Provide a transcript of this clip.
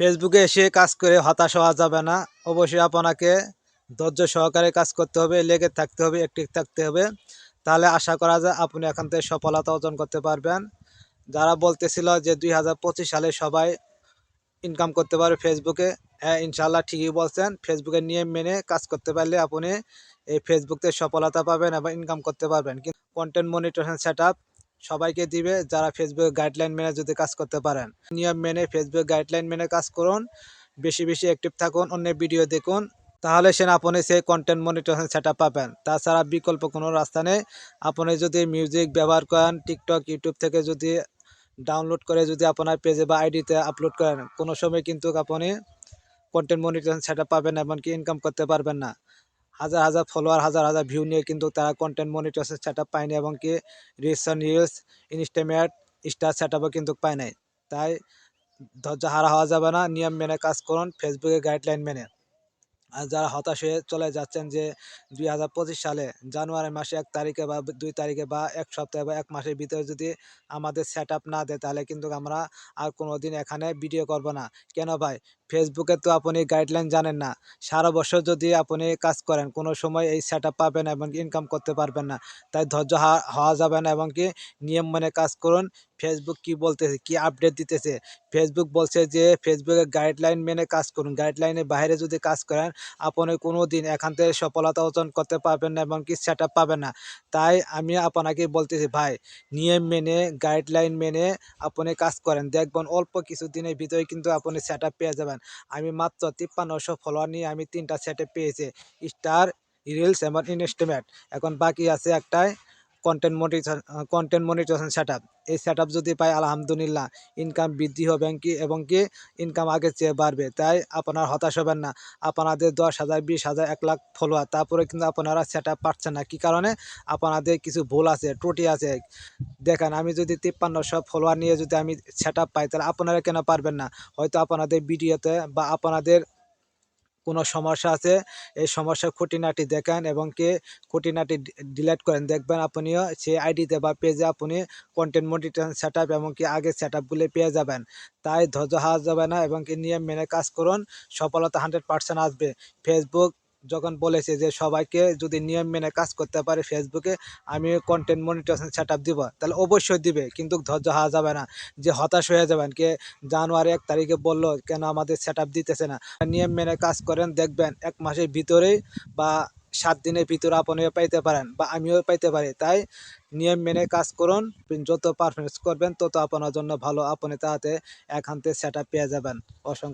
ফেসবুকে এসে কাজ করে হতাশ হওয়া যাবে না। অবশ্যই আপনাকে ধৈর্য সহকারে কাজ করতে হবে, লেগে থাকতে হবে অ্যাক্টিভ থাকতে হবে। তাহলে আশা করা যায় আপনি এখান থেকে সফলতা অর্জন করতে পারবেন। যারা বলতেছিল যে দুই হাজার পঁচিশ সালে সবাই ইনকাম করতে পারবে ফেসবুকে হ্যাঁ ইনশাল্লাহ ঠিকই বলছেন। ফেসবুকের নিয়ম মেনে কাজ করতে পারলে আপনি এই ফেসবুকতে সফলতা পাবেন এবং ইনকাম করতে পারবেন। কিন্তু কন্টেন্ট মনিটরেশন সেট সবাইকে দিবে যারা ফেসবুক গাইডলাইন মেনে যদি কাজ করতে পারেন। নিয়ম মেনে ফেসবুক গাইডলাইন মেনে কাজ করুন, বেশি বেশি অ্যাক্টিভ থাকুন, অন্য ভিডিও দেখুন, তাহলে সে আপনি সেই কন্টেন্ট মনিটরেশন সেট পাবেন। তাছাড়া বিকল্প কোনো রাস্তা নেই, আপনি যদি মিউজিক ব্যবহার করেন টিকটক ইউটিউব থেকে যদি ডাউনলোড করে যদি আপনার পেজে বা আইডিতে আপলোড করেন, কোনো সময় কিন্তু আপনি কন্টেন্ট মনিটরেশন সেট পাবেন এমনকি ইনকাম করতে পারবেন না। হাজার হাজার ফলোয়ার হাজার হাজার ভিউ নিয়ে কিন্তু তারা কন্টেন্ট মনিটরেশন সেট আপ পায়নি এবং কি রিলস রিলস ইনস্টামেট স্টার সেট আপও কিন্তু পায় নাই। তাই ধৈর্য হারা হওয়া যাবে না, নিয়ম মেনে কাজ করুন ফেসবুকে গাইডলাইন মেনে। আর যারা হতাশ হয়ে চলে যাচ্ছেন যে দুই হাজার পঁচিশ সালে জানুয়ারি মাসে এক তারিখে বা দুই তারিখে বা এক সপ্তাহে বা এক মাসের ভিতরে যদি আমাদের সেট না দেয়, তাহলে কিন্তু আমরা আর কোনো দিন এখানে ভিডিও করব না। কেন ভাই? ফেসবুকে তো আপনি গাইডলাইন জানেন না। সারা বছর যদি আপনি কাজ করেন, কোনো সময় এই সেট পাবেন এবং ইনকাম করতে পারবেন না। তাই ধৈর্য হওয়া যাবে না এবং কি নিয়ম মেনে কাজ করুন। ফেসবুক কি বলতেছে, কি আপডেট দিতেছে? ফেসবুক বলছে যে ফেসবুকে গাইডলাইন মেনে কাজ করুন। গাইডলাইনের বাইরে যদি কাজ করেন, আপনি কোনো দিন এখান থেকে সফলতা অর্জন করতে পারবেন না এবং কি সেট পাবেন না। তাই আমি আপনাকে বলতেছি, ভাই, নিয়ম মেনে গাইডলাইন মেনে আপনি কাজ করেন। দেখবেন অল্প কিছু দিনের ভিতরে কিন্তু আপনি সেট পেয়ে যাবেন। আমি মাত্র তিপ্পান্নশো ফলোয়ার নিয়ে আমি তিনটা সেটে পেয়েছি। স্টার রিলস এবং ইনস্টিমেট এখন বাকি আছে একটাই। Content monitor content monetization set এই সেট যদি পাই আলহামদুলিল্লাহ ইনকাম বৃদ্ধি হবে কি, এবং কি ইনকাম আগের চেয়ে বাড়বে। তাই আপনার হতাশ হবেন না। আপনাদের দশ হাজার, বিশ হাজার, এক লাখ ফলোয়ার তারপরে কিন্তু আপনারা সেট আপ পাচ্ছেন না। কী কারণে? আপনাদের কিছু ভুল আছে, ত্রুটি আছে। দেখেন, আমি যদি তিপ্পান্নশো ফলোয়ার নিয়ে যদি আমি সেট পাই, তাহলে আপনারা কেন পারবেন না? হয়তো আপনাদের ভিডিওতে বা আপনাদের কোনো সমস্যা আছে, এই সমস্যা খুঁটিনাটি দেখেন এবং কি খুঁটিনাটি ডিলেট করেন। দেখবেন আপনিও সেই আইডিতে বা পেজে আপনি কন্টেন্ট মনিটরেশন সেট আপ এবং কি আগে সেট আপগুলি পেয়ে যাবেন। তাই ধৈর্য হারা যাবে না এবং কি নিয়ম মেনে কাজ করুন। সফলতা হান্ড্রেড পার্সেন্ট আসবে। ফেসবুক যখন বলেছে যে সবাইকে যদি নিয়ম মেনে কাজ করতে পারে ফেসবুকে আমি কন্টেন্ট মনিটরেশন সেট আপ দিব। তাহলে অবশ্যই দিবে, কিন্তু ধৈর্য হারা যাবে না। যে হতাশ হয়ে যাবেন কে জানুয়ারি এক তারিখে বলল, কেন আমাদের সেট আপ দিতেছে না? নিয়ম মেনে কাজ করেন, দেখবেন এক মাসের ভিতরেই বা সাত দিনের ভিতরে আপনিও পাইতে পারেন বা আমিও পাইতে পারি। তাই নিয়ম মেনে কাজ করুন, যত পারফরমেন্স করবেন, তত আপনার জন্য ভালো। আপনি তাতে এখান থেকে সেট আপ পেয়ে যাবেন। অসংখ্য